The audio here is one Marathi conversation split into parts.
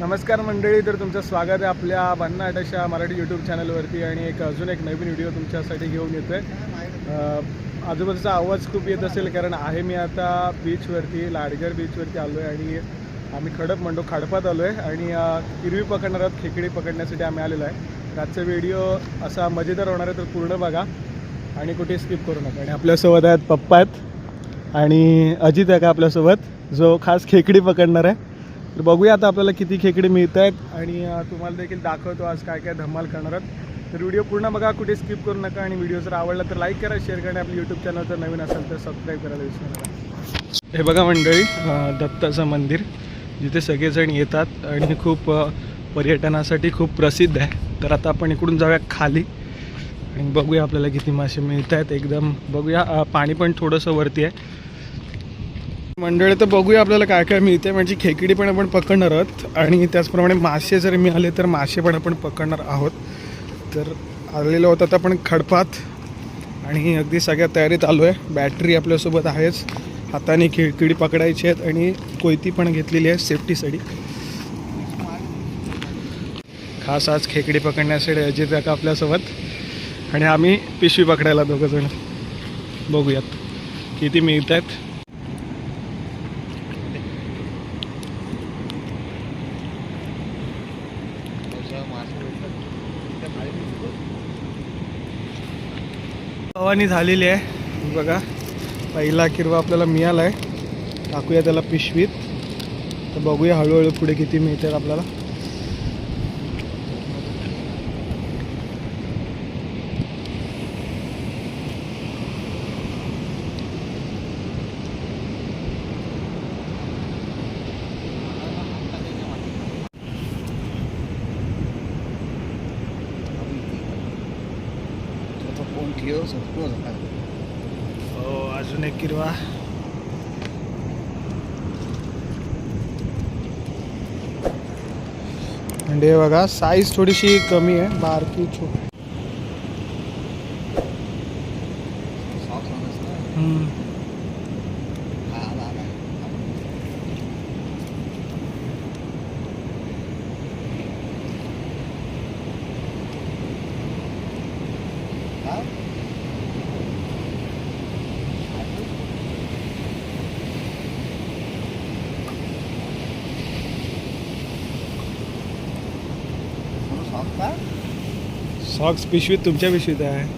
नमस्कार मंडळी तर तुमचं स्वागत आहे आपल्या भन्नाटाशा मराठी यूट्यूब चॅनलवरती आणि एक अजून एक नवीन व्हिडिओ तुमच्यासाठी घेऊन येतो आहे आजूबाजूचा आवाज खूप येत असेल कारण आहे मी आता बीचवरती लाडगर बीचवरती आलो आहे आणि आम्ही खडप म्हणतो खडपात आलो आहे आणि हिरवी किरवी पकडणार आहोत खेकडी पकडण्यासाठी आम्ही आलेलो आहे. आजचा व्हिडिओ असा मजेदार होणार आहे तर पूर्ण बघा आणि कुठे स्किप करू नका. आणि आपल्यासोबत आहेत पप्पा आहेत आणि अजित आहे का आपल्यासोबत जो खास खेकडी पकडणार आहे. तर बघूया आता आपल्याला किती खेकडे मिळत आहेत आणि तुम्हाला देखील दाखवतो आज काय काय धमाल करणार आहोत. तर व्हिडिओ पूर्ण बघा कुठे स्किप करू नका आणि व्हिडिओ जर आवडला तर लाईक करा शेअर करा आपल्या यूट्यूब चॅनल जर नवीन असेल तर सबस्क्राईब करायला विसरू नका. हे बघा मंडळी दत्ताचं मंदिर. जिथे सगळेजण येतात आणि खूप पर्यटनासाठी खूप प्रसिद्ध आहे. तर आता आपण इकडून जाऊया खाली आणि बघूया आपल्याला किती मासे मिळत आहेत. एकदम बघूया पाणी पण थोडंसं वरती आहे. मंडळी तर बघूया आपल्याला काय काय मिळते म्हणजे खेकडी पण आपण पकडणार आहोत. आणि त्याचप्रमाणे मासे जर मिळाले तर मासे पण आपण पकडणार आहोत. तर आलेलो होतं आता आपण खडपात. आणि अगदी सगळ्या तयारीत आलो आहे बॅटरी आपल्यासोबत आहेच. हाताने खिडकिडी पकडायची आहेत आणि कोयती पण घेतलेली आहे सेफ्टीसाठी खास आज खेकडी पकडण्यासाठी अजित काका आपल्यासोबत. आणि आम्ही पिशवी पकडायला दोघंजण बघूयात. किती मिळत आहेत फवारणी झालेली आहे. बघा पहिला किरवा आपल्याला मिळाला आहे टाकूया त्याला पिशवीत. तर बघूया हळूहळू पुढे किती मिळतात आपल्याला फोन ठेव संपलो होता हो अजून एक किरवा म्हणजे बघा साईज थोडीशी कमी आहे बारकी छोटी. सॉक्स पिशवी पिशवीत तुमच्या पिशवीत आहे.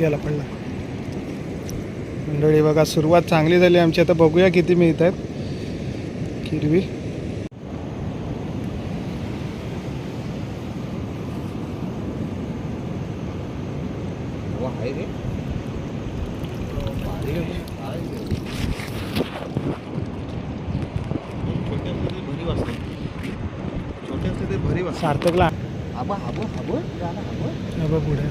याला पडला. मंडळी बघा सुरुवात चांगली झाली. आमची आता बघूया किती मिळत आहेत किरवी हो आहे रे भारी आहे पण. काय आहे ते? छोटे असते ते भरी वाजतात छोटे असते ते भरी वाजतात सार्थकला बघ पुढे.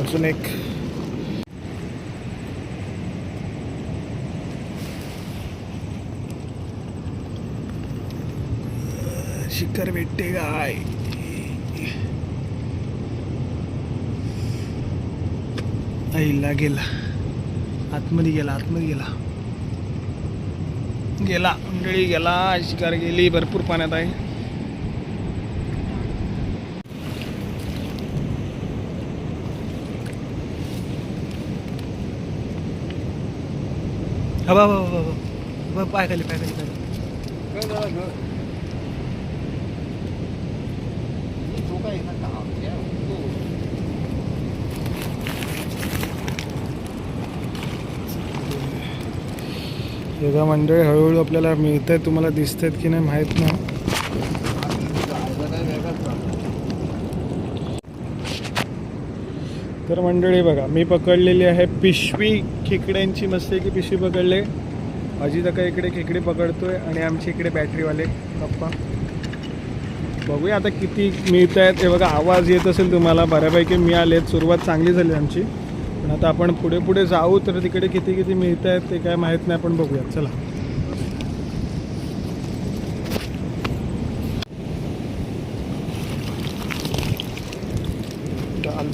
अजून एक. शिखर भेटते काय? आईला गेला. आतमध्ये गेला आतमध्ये गेला. गेला मंडळी गेला. शिकार गेली भरपूर पाण्यात आहे. हा बा बा बा पाय खाली पाय खाली पाय खाली. मंडळी हळूहळू आपल्याला मिळत आहे तुम्हाला दिसत आहेत की नाही माहीत नाही. तर मंडळी बघा मी पकडलेली आहे पिशवी खेकड्यांची. मस्त की पिशवी पकडले? अजित अका इकडे खेकडे पकडतोय आणि आमच्या इकडे बॅटरीवाले पप्पा. बघूया आता किती मिळत आहेत. हे बघा आवाज येत असेल तुम्हाला. बऱ्यापैकी मिळालेत सुरुवात चांगली झाली आमची. पण आता आपण पुढे पुढे जाऊ तर तिकडे किती किती मिळत आहेत ते काय माहीत नाही. आपण बघूया चला. डाल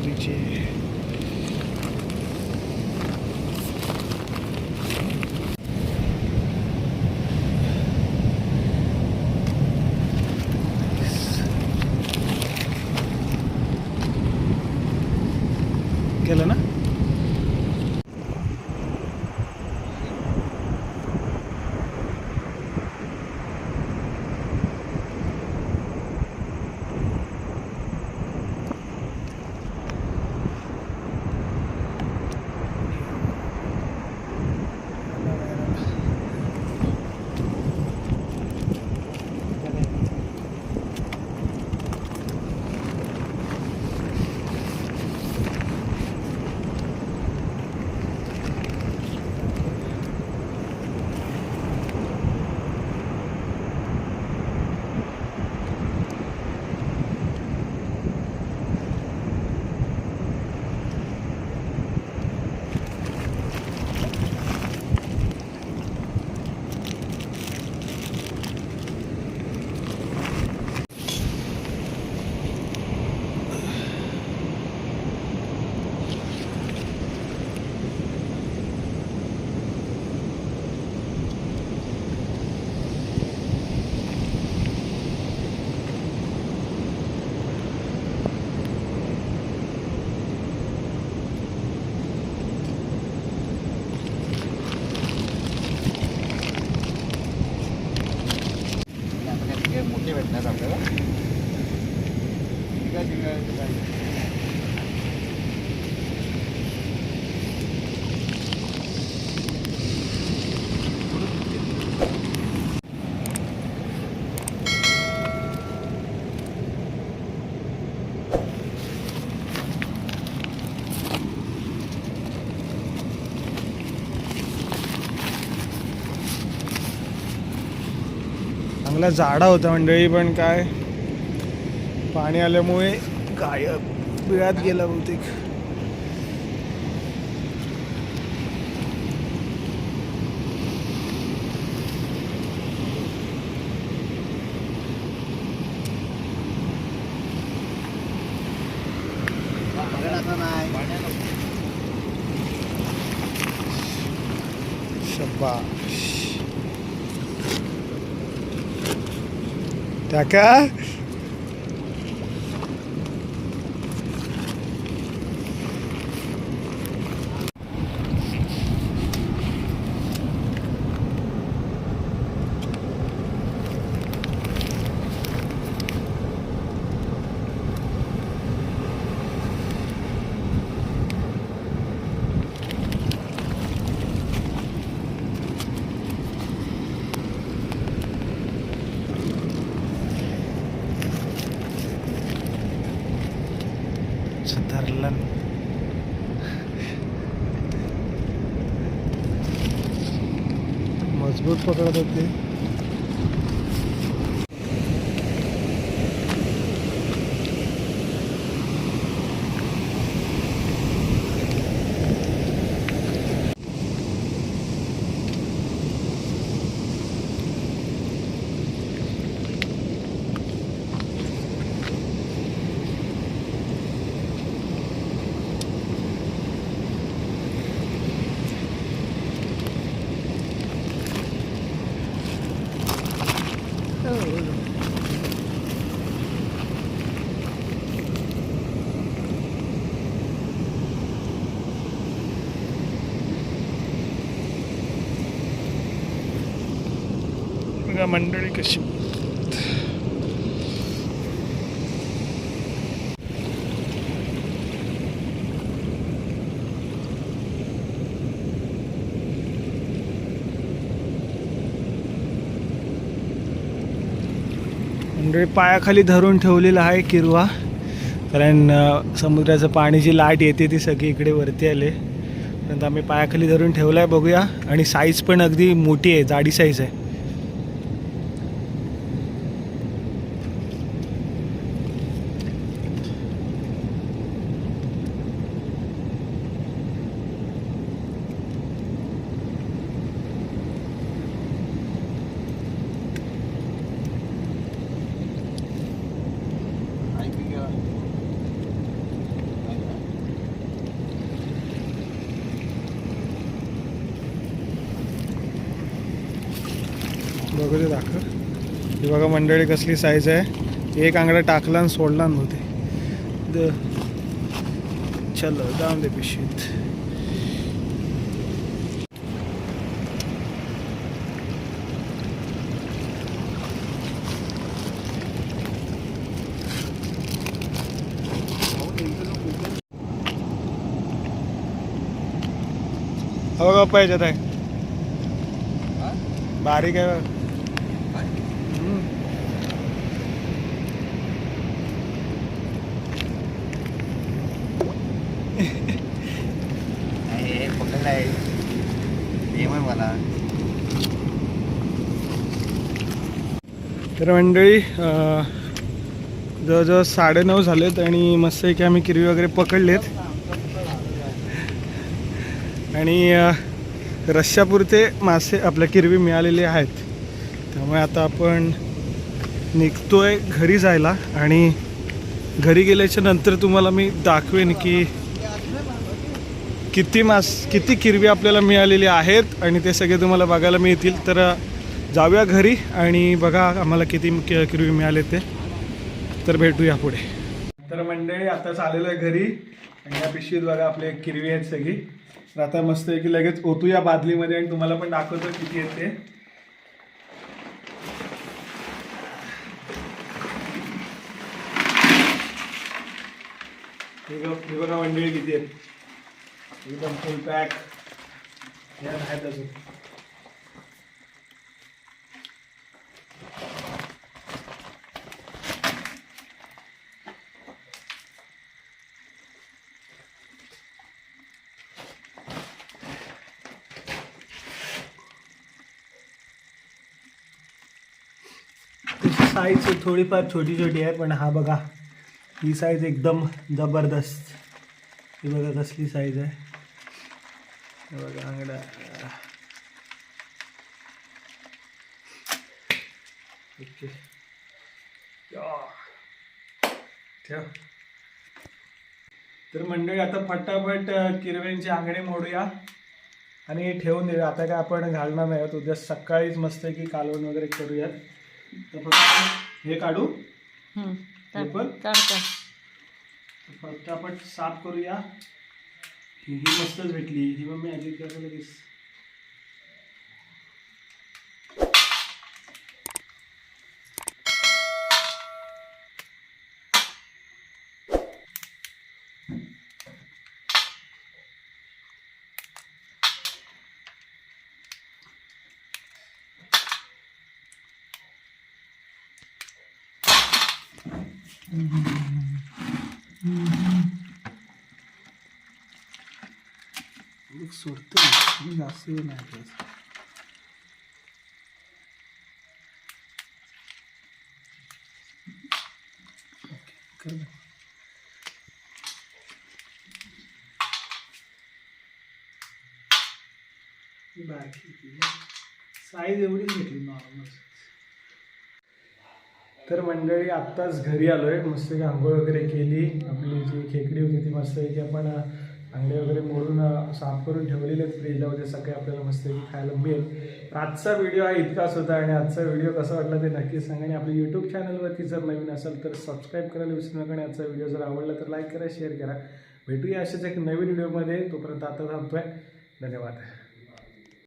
चांगला झाडा होता मंडळी पण काय? पाणी आल्यामुळे गायब. वेळात गेला बहुतेक. शब्बाश. त्या का? पकडत होते. बघा मंडळी कशी? मंडळी पायाखाली धरून ठेवलेला आहे किरवा. कारण समुद्राचं पाणी जी लाट येते ती सगळी इकडे वरती आले. नंतर आम्ही पायाखाली धरून ठेवला आहे बघूया. आणि साईज पण अगदी मोठी आहे जाडी साईज आहे. बघू दे दाखव. हे बघा मंडळी कसली साईज आहे. एक आंगडा टाकला आणि सोडला नव्हते द चलो जाऊन दे पिशवीत. गप्पा पाहिजे आहे. बारीक आहे बघ. तर मंडळी जवळजवळ साडेनऊ झालेत आणि मस्त की आम्ही किरवी वगैरे पकडलेत. आणि अं, मासे आपल्या किरवी मिळालेले आहेत. त्यामुळे आता आपण निघतो आहे घरी जायला आणि घरी गेल्याच्यानंतर तुम्हाला मी दाखवेन की किती मास किती किरवी आपल्याला मिळालेली आहेत आणि ते सगळे तुम्हाला बघायला मिळतील. तर जाऊया घरी आणि बघा आम्हाला किती कि- किरवी मिळाले ते. तर भेटूया पुढे. तर मंडळी आताच आलेलो आहे घरी. आणि या पिशवीत बघा आपले किरवी आहेत सगळी. तर आता मस्त आहे की लगेच ओतूया बादलीमध्ये आणि तुम्हाला पण दाखवतो किती येते हे बघा मंडळी किती आहेत. एकदम फुल पॅक या आहेत अजून. साईज थोडीफार छोटी छोटी आहे पण हा बघा ही साईज एकदम जबरदस्त. ही बघा कसली साईज आहे. बघा आंगडा ओके. ठेव. तर मंडळी आता फटाफट अ, किरव्यांची आंगडे मोडूया. आणि ठेवून देऊया. आता काय आपण घालणार नाही आहोत. उद्या सकाळीच मस्त की कालवण वगैरे करूयात. तर फक्त हे काढू. काढ. फटाफट साफ करूया. ही मस्तच भेटली. ही मम्मी कसं लगेच. सोडतो मी जास्त वेळ नाही ठेवायचा. कर बाकी साईज एवढीच घेतली नॉर्मल तर मंडळी आत्ताच घरी आलो आहे मस्त की आंघोळ वगैरे केली. आपली जी खेकडी होती ती मस्त की आपण अंडे वगैरे मोडून साफ करून ठेवलेले आहेत फ्रीजला वगैरे सकाळी आपल्याला मस्त की खायला मिळेल. आजचा व्हिडिओ हा इतकाच होता आणि आजचा व्हिडिओ कसा वाटला ते नक्कीच सांगा. आणि आपल्या यूट्यूब चॅनलवरती जर नवीन असेल तर सबस्क्राईब करायला विसरू नका आणि आजचा व्हिडिओ जर आवडला तर लाईक करा शेअर करा. भेटूया अशाच एक नवीन व्हिडिओमध्ये तोपर्यंत आता थांबतोय. धन्यवाद.